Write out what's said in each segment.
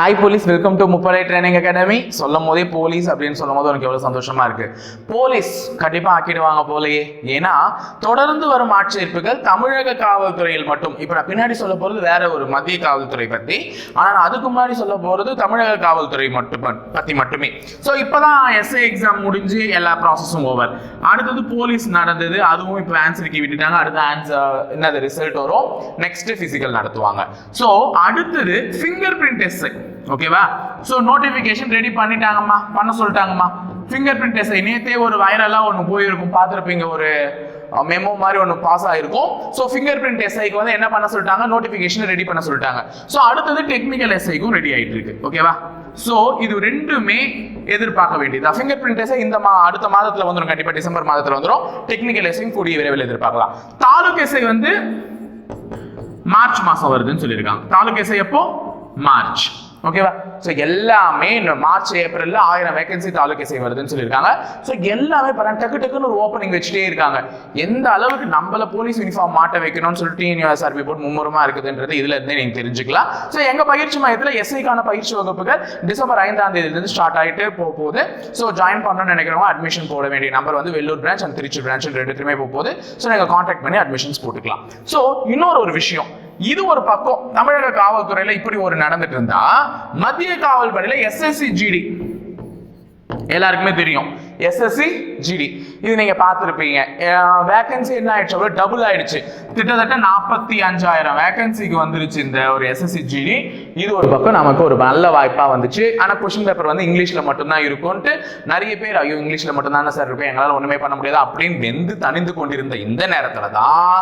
Hi police welcome to Muppadai training academy சொல்லும் போதே police அப்படின்னு சொல்லும் போது உனக்கு எவ்வளோ சந்தோஷமா இருக்கு? போலீஸ் கண்டிப்பாக ஆக்கிடுவாங்க போலயே. ஏன்னா தொடர்ந்து வரும் ஆட்சேர்ப்புகள் தமிழக காவல்துறையில் மட்டும். இப்போ நான் பின்னாடி சொல்ல போகிறது வேற ஒரு மத்திய காவல்துறை பற்றி ஆனால் அதுக்கு முன்னாடி சொல்ல போகிறது தமிழக காவல்துறை மட்டும் பற்றி மட்டுமே. ஸோ இப்போ தான் எஸ்ஏ எக்ஸாம் முடிஞ்சு எல்லா ப்ராசஸும் ஓவர் அடுத்தது போலீஸ் நடந்தது. அதுவும் இப்போ ஆன்சருக்கு விட்டுட்டாங்க. அடுத்த ஆன்சர் என்னது ரிசல்ட் வரும். நெக்ஸ்ட் ஃபிசிக்கல் நடத்துவாங்க. ஸோ அடுத்தது ஃபிங்கர் பிரிண்ட் டெஸ்ட் ஓகேவா ஸோ நோட்டிஃபிகேஷன் ரெடி பண்ணிட்டாங்கம்மா. பண்ண சொல்லிட்டாங்கம்மா. ஃபிங்கர் பிரிண்ட் டெஸ்ட் நேத்தே ஒரு வைரலாக ஒன்று போயிருக்கும். பார்த்துருப்பீங்க ஒரு மெமோ மாதிரி ஒன்று பாஸ் ஆகிருக்கும் ஸோ ஃபிங்கர் பிரிண்ட் எஸ்ஐக்கு வந்து என்ன பண்ண சொல்லிட்டாங்க? நோட்டிஃபிகேஷன் ரெடி பண்ண சொல்லிட்டாங்க. ஸோ அடுத்தது டெக்னிக்கல் எஸ்ஐக்கும் ரெடி ஆயிட்டு இருக்கு ஓகேவா ஸோ இது ரெண்டுமே எதிர்பார்க்க வேண்டியது ஃபிங்கர் பிரிண்ட் எஸ்ஐ இந்த மா அடுத்த மாதத்தில் வந்துடும் கண்டிப்பாக டிசம்பர் மாதத்தில் வந்துடும் டெக்னிக்கல் எஸ்ஐயும் கூடிய விரைவில் எதிர்பார்க்கலாம். தாலுக் எஸ்ஐ வந்து மார்ச் மாதம் வருதுன்னு சொல்லியிருக்காங்க. தாலுக் எஸ்ஐ எப்போ? மார்ச். ஓகேவா ஸோ எல்லாமே இந்த மார்ச் ஏப்ரலில் ஆயிரம் வேகன்சி தாலுக்கை செய்ய வருதுன்னு சொல்லியிருக்காங்க. ஸோ எல்லாமே பாருங்க டக்கு டக்குன்னு ஒரு ஓப்பனிங் வச்சுட்டே இருக்காங்க. எந்த அளவுக்கு நம்மள போலீஸ் யூனிஃபார்ம் மாட்ட வைக்கணும்னு சொல்லிட்டு சர்வே போர்ட் மும்முரமாக இருக்குதுன்றது இதுல இருந்தே நீங்கள் தெரிஞ்சுக்கலாம். ஸோ எங்கள் பயிற்சி மையத்தில் எஸ்ஐக்கான பயிற்சி வகுப்புகள் டிசம்பர் ஐந்தாம் தேதியிலிருந்து ஸ்டார்ட் ஆகிட்டு போக போகுது. ஸோ ஜாயின் பண்ணணும்னு நினைக்கிறவங்க அட்மிஷன் போட வேண்டிய நம்பர் வந்து Vellore branch and Trichy branch ரெண்டுத்துமே போக போகுது. ஸோ நீங்கள் காண்டாக்ட் பண்ணி அட்மிஷன்ஸ் போட்டுக்கலாம். ஸோ இன்னொரு ஒரு விஷயம். இது ஒரு பக்கம். தமிழக காவல்துறையில இப்படி ஒரு நடந்துட்டு இருந்தா மத்திய காவல்படையில எஸ்எஸ்சி ஜிடி எல்லாருக்குமே தெரியும். எஸ்எஸ்சி ஜிடி இது நீங்க பார்த்துருப்பீங்க. வேகன்சி என்ன ஆயிடுச்சு அவ்வளோ டபுள் ஆயிடுச்சு. கிட்டத்தட்ட நாற்பத்தி அஞ்சாயிரம் வேகன்சிக்கு வந்துருச்சு இந்த ஒரு எஸ்எஸ்சி ஜிடி இது ஒரு பக்கம் நமக்கு ஒரு நல்ல வாய்ப்பா வந்துச்சு. ஆனா கொஸ்டின் பேப்பர் வந்து இங்கிலீஷ்ல மட்டும்தான் இருக்கும்ட்டு நிறைய பேர் ஐயோ இங்கிலீஷ்ல மட்டும் தானே சார் இருக்கும் எங்களால் ஒண்ணுமே பண்ண முடியாது அப்படின்னு வெந்து தணிந்து கொண்டிருந்த இந்த நேரத்துல தான்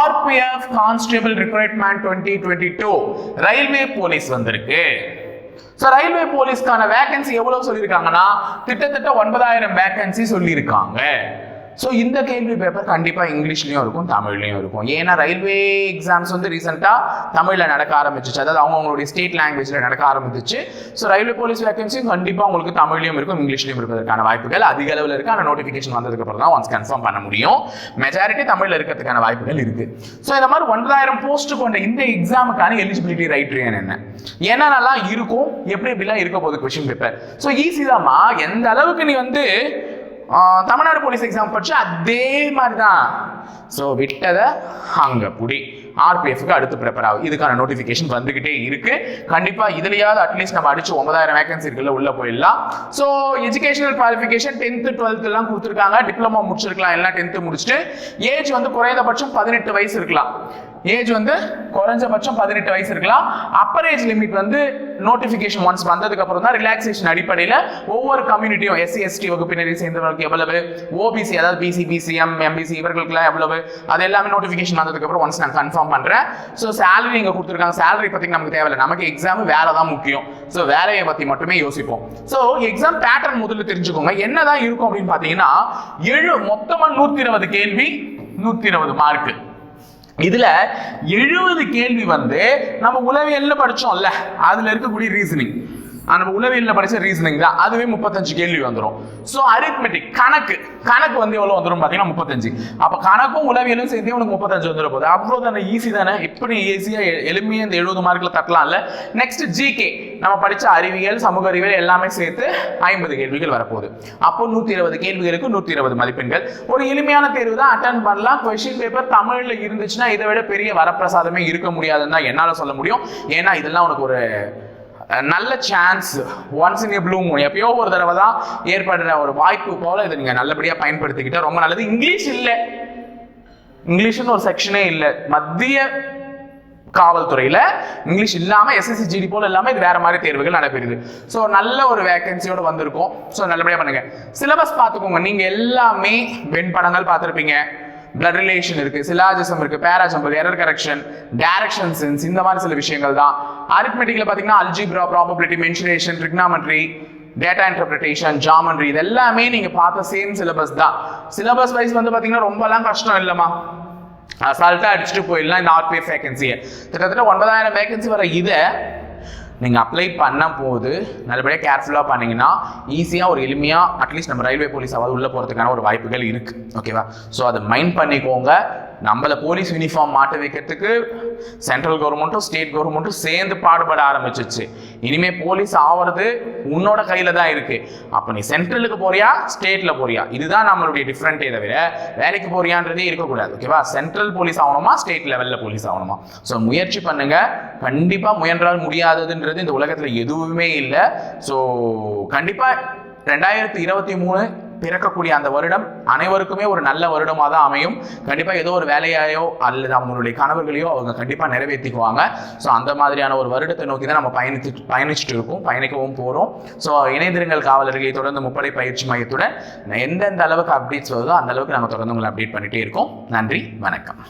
RPF constable recruitment twenty twenty two railway police வந்திருக்கு. ஸோ ரயில்வே போலீஸ்க்கான வேகன்சி எவ்வளவு சொல்லியிருக்காங்கன்னா கிட்டத்தட்ட ஒன்பதாயிரம் வேகன்சி சொல்லியிருக்காங்க. ஸோ இந்த கேள்வி பேப்பர் கண்டிப்பாக இங்கிலீஷ்லையும் இருக்கும் தமிழ்லையும் இருக்கும். ஏன்னா ரயில்வே எக்ஸாம்ஸ் வந்து ரீசெண்டாக தமிழில் நடக்க ஆரம்பிச்சிச்சு. அதாவது அவங்களுடைய ஸ்டேட் லாங்குவேஜில் நடக்க ஆரம்பிச்சிச்சு. ஸோ ரயில்வே போலீஸ் வேகன்சியும் கண்டிப்பாக உங்களுக்கு தமிழ்லையும் இருக்கும் இங்கிலீஷ்லையும் இருப்பதற்கான வாய்ப்புகள் அதிக அளவில் இருக்குது ஆனால் நோட்டிஃபிகேஷன் வந்ததுக்கு அப்புறம் தான் ஒன்ஸ் கன்ஃபார்ம் பண்ண முடியும். மெஜாரிட்டி தமிழில் இருக்கிறதுக்கான வாய்ப்புகள் இருக்குது ஸோ இந்த மாதிரி ஒன்பதாயிரம் போஸ்ட் கொண்ட இந்த எக்ஸாமுக்கான எலிஜிபிலிட்டி ரைட்ரியன் என்ன? என்னென்னலாம் இருக்கும். எப்படி எப்படிலாம் இருக்க போகுது கொஷின் பேப்பர் ஸோ ஈஸி தான்மா எந்த அளவுக்கு நீ வந்து தமிழ்நாடு போலீஸ் எக்ஸாம் படிச்சு அதே மாதிரி தான் ஸோ விட்டதை அங்கே புடி ஆர்பிஎஃப்க்கு அடுத்து ப்ரிப்பேர் ஆகும். இதுக்கான நோட்டிஃபிகேஷன் வந்துகிட்டே இருக்கு. கண்டிப்பாக இதுலையாவது அட்லீஸ்ட் நம்ம அடிச்சு ஒன்பதாயிரம் வேகன்சி இருக்குல்ல உள்ள போயிடலாம். So educational qualification tenth twelfth எல்லாம் கொடுத்துருக்காங்க. டிப்ளமோ முடிச்சிருக்கலாம். எல்லாம் டென்த்து முடிச்சுட்டு ஏஜ் வந்து குறைந்தபட்சம் பதினெட்டு வயசு இருக்கலாம். ஏஜ் வந்து குறைஞ்சபட்சம் பதினெட்டு வயசு இருக்கலாம். அப்பர் ஏஜ் லிமிட் வந்து நோட்டிஃபிகேஷன் ஒன்ஸ் வந்ததுக்கு அப்புறம் தான் ரிலாக்ஸேஷன் அடிப்படையில் ஒவ்வொரு கம்யூனிட்டியும் எஸ்சி எஸ்டி வகுப்பினரை சேர்ந்தவர்களுக்கு எவ்வளவு? ஓபிசி அதாவது பிசி பிசிஎம் எம்பிசி இவர்களுக்குலாம் எவ்வளவு? அது எல்லாமே நோட்டிஃபிகேஷன் வந்ததுக்கு அப்புறம் ஒன்ஸ் நான் கன்ஃபார்ம் பண்றேன். ஸோ சேலரி இங்கே கொடுத்துருக்காங்க. சேலரி பத்தி நமக்கு தேவையில்லை. நமக்கு எக்ஸாம் வேலை தான் முக்கியம். ஸோ வேலையை பத்தி மட்டுமே யோசிப்போம். ஸோ எக்ஸாம் பேட்டர்ன் முதல்ல தெரிஞ்சுக்கோங்க. என்னதான் இருக்கும் அப்படின்னு பார்த்தீங்கன்னா எழு மொத்தமா நூத்தி இருபது கேள்வி நூத்தி இருபது மார்க்கு இதுல எழுபது கேள்வி வந்து நம்ம உளவியல்ல படிச்சோம்ல அதுல இருக்கக்கூடிய ரீசனிங் நம்ம உளவியலில் படிச்ச ரீசனிங் தான். அதுவே முப்பத்தஞ்சு கேள்வி வந்துடும் ஸோ அரித்மெட்டிக் கணக்கு. கணக்கு வந்து எவ்வளோ வந்துடும் பார்த்தீங்கன்னா முப்பத்தஞ்சு. அப்போ கணக்கும் உளவியலும் சேர்த்து உனக்கு முப்பத்தஞ்சு வந்துடும் போது அவ்வளோ தானே ஈஸி தானே? எப்படி ஈஸியாக எளிமையாக இந்த எழுபது மார்க்கில் தட்டலாம்ல நெக்ஸ்ட் ஜிகே நம்ம படித்த அறிவியல் சமூக அறிவியல் எல்லாமே சேர்த்து ஐம்பது கேள்விகள் வரப்போகுது. அப்போ நூற்றி இருபது கேள்விகளுக்கு நூற்றி இருபது மதிப்பெண்கள். ஒரு எளிமையான தேர்வு தான். அட்டன் பண்ணலாம். கொஷின் பேப்பர் தமிழில் இருந்துச்சுன்னா இதை விட பெரிய வரப்பிரசாதமே இருக்க முடியாதுன்னு தான் என்னால் சொல்ல முடியும். ஏன்னா இதெல்லாம் உனக்கு ஒரு நல்ல chance once in blue moon எப்பயோ ஒரு தடவை தான் ஏற்படுற ஒரு வாய்ப்பு போல இதை நீங்க நல்லபடியா பயன்படுத்திக்கிட்டால் ரொம்ப நல்லது. இங்கிலீஷ் இல்லை. இங்கிலீஷ்னு ஒரு செக்ஷனே இல்லை. மத்திய காவல்துறையில இங்கிலீஷ் இல்லாம எஸ்எஸ்சி ஜிடி போல இல்லாம இது வேற மாதிரி தேர்வுகள் நடைபெறுது. ஸோ நல்ல ஒரு வேகன்சியோட வந்திருக்கும். ஸோ நல்லபடியா பண்ணுங்க. சிலபஸ் பார்த்துக்கோங்க. நீங்க எல்லாமே வெண்படங்கள் பார்த்துருப்பீங்க. பிளட் ரிலேஷன் இருக்கு சிலாஜிசம் இருக்கு parajumble error correction direction sense இந்த மாதிரி சில விஷயங்கள் தான். அரித்மெட்டிக்ல பாத்தீங்கன்னா algebra probability mensuration trigonometry data interpretation geometry இது எல்லாமே நீங்க பார்த்த சேம் சிலபஸ் தான். சிலபஸ் வைஸ் வந்து பாத்தீங்கன்னா ரொம்பலாம் கஷ்டம் இல்லைம்மா. அசால்ட்டா அடிச்சுட்டு போயிடலாம் இந்த ஆர்பிஎஃப் வேகன்சியை கிட்டத்தட்ட ஒன்பதாயிரம் வேகன்சி வர இதை நீங்கள் அப்ளை பண்ண போது நல்லபடியாக கேர்ஃபுல்லாக பண்ணிங்கன்னா ஈஸியாக ஒரு எளிமையாக அட்லீஸ்ட் நம்ம ரயில்வே போலீஸ் உள்ளே போகிறதுக்கான ஒரு வாய்ப்புகள் இருக்குது ஓகேவா ஸோ அதை மைண்ட் பண்ணிக்கோங்க. நம்மளை போலீஸ் யூனிஃபார்ம் மாட்ட வைக்கிறதுக்கு சென்ட்ரல் கவர்மெண்ட்டும் ஸ்டேட் கவர்மெண்ட்டும் சேர்ந்து பாடுபட ஆரம்பிச்சிச்சு இனிமே போலீஸ் ஆவறது உன்னோட கையில தான் இருக்கு. அப்ப நீ சென்ட்ரலுக்கு போறியா ஸ்டேட்ல போறியா? இதுதான் நம்மளுடைய டிஃப்ரெண்டே தவிர வேலைக்கு போறியான்றதே இருக்கக்கூடாது ஓகேவா சென்ட்ரல் போலீஸ் ஆகணுமா ஸ்டேட் லெவல்ல போலீஸ் ஆகணுமா? ஸோ முயற்சி பண்ணுங்க. கண்டிப்பா முயன்றால் முடியாததுன்றது இந்த உலகத்துல எதுவுமே இல்லை. ஸோ கண்டிப்பா ரெண்டாயிரத்தி இருபத்தி மூணு பிறக்கக்கூடிய அந்த வருடம் அனைவருக்குமே ஒரு நல்ல வருடமாக தான் அமையும். கண்டிப்பாக ஏதோ ஒரு வேலையாயோ அல்லது அவங்களுடைய கனவுகளையோ அவங்க கண்டிப்பாக நிறைவேற்றிக்குவாங்க. ஸோ அந்த மாதிரியான ஒரு வருடத்தை நோக்கி தான் நம்ம பயணித்து பயணிச்சுட்டு இருக்கோம் பயணிக்கவும் போகிறோம் ஸோ இணைந்திருங்கள் காவலர்களை தொடர்ந்து முப்படை பயிற்சி மையத்துடன். எந்தெந்த அளவுக்கு அப்டேட்ஸ் வருதோ அந்த அளவுக்கு நம்ம தொடர்ந்து உங்களை அப்டேட் பண்ணிகிட்டே இருக்கோம். நன்றி வணக்கம்.